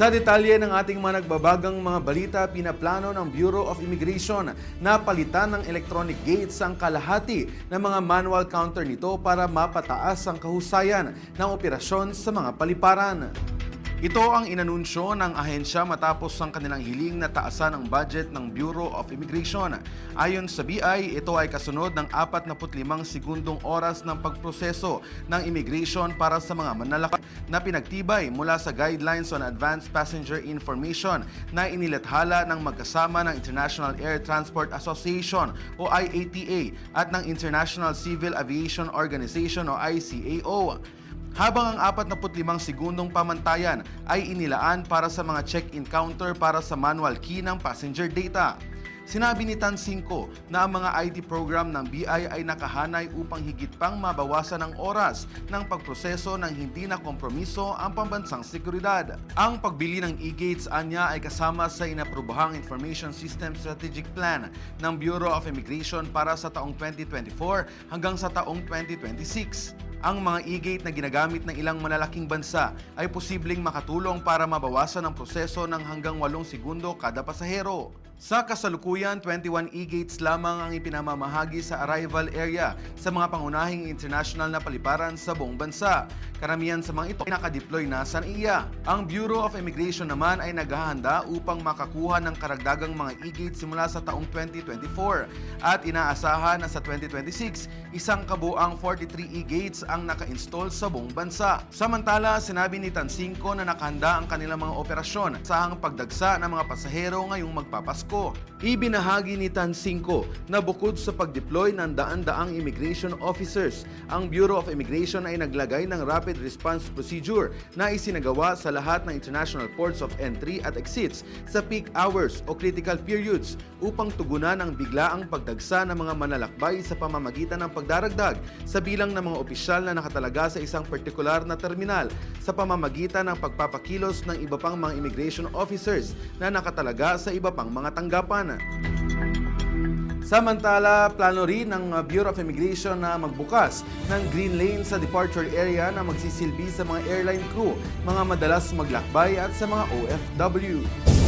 Sa detalye ng ating mga nagbabagang mga balita, pinaplano ng Bureau of Immigration na palitan ng electronic gates ang kalahati ng mga manual counter nito para mapataas ang kahusayan ng operasyon sa mga paliparan. Ito ang inanunsyo ng ahensya matapos ang kanilang hiling na taasan ang budget ng Bureau of Immigration. Ayon sa BI, ito ay kasunod ng 45 segundong oras ng pagproseso ng immigration para sa mga manlalaki na pinagtibay mula sa Guidelines on Advanced Passenger Information na inilathala ng magkasama ng International Air Transport Association o IATA at ng International Civil Aviation Organization o ICAO habang ang 45 segundong pamantayan ay inilaan para sa mga check-in counter para sa manual key ng passenger data. Sinabi ni Tan Cinco na ang mga IT program ng BI ay nakahanay upang higit pang mabawasan ang oras ng pagproseso ng hindi na kompromiso ang pambansang seguridad. Ang pagbili ng e-gates anya ay kasama sa inaprobahang Information System Strategic Plan ng Bureau of Immigration para sa taong 2024 hanggang sa taong 2026 ang mga e-gate na ginagamit ng ilang malalaking bansa ay posibleng makatulong para mabawasan ang proseso ng hanggang 8 segundo kada pasahero. Sa kasalukuyan, 21 e-gates lamang ang ipinamamahagi sa arrival area sa mga pangunahing international na paliparan sa buong bansa. Karamihan sa mga ito ay nakadeploy na sa NAIA. Ang Bureau of Immigration naman ay naghahanda upang makakuha ng karagdagang mga e-gates simula sa taong 2024 at inaasahan na sa 2026, isang kabuang 43 e-gates ang naka-install sa buong bansa. Samantala, sinabi ni Tansinko na nakahanda ang kanilang mga operasyon sa hang pagdagsa ng mga pasahero ngayong magpapasko. Ibinahagi ni Tansinko na bukod sa pag-deploy ng daan-daang immigration officers, ang Bureau of Immigration ay naglagay ng rapid response procedure na isinagawa sa lahat ng international ports of entry at exits sa peak hours o critical periods upang tugunan ang biglaang pagdagsa ng mga manlalakbay sa pamamagitan ng pagdaragdag sa bilang ng mga opisyal na nakatalaga sa isang partikular na terminal sa pamamagitan ng pagpapakilos ng iba pang mga immigration officers na nakatalaga sa iba pang mga tanggapan. Samantala, plano rin ng uh, Bureau of Immigration na magbukas ng green lane sa departure area na magsisilbi sa mga airline crew, mga madalas maglakbay at sa mga OFW.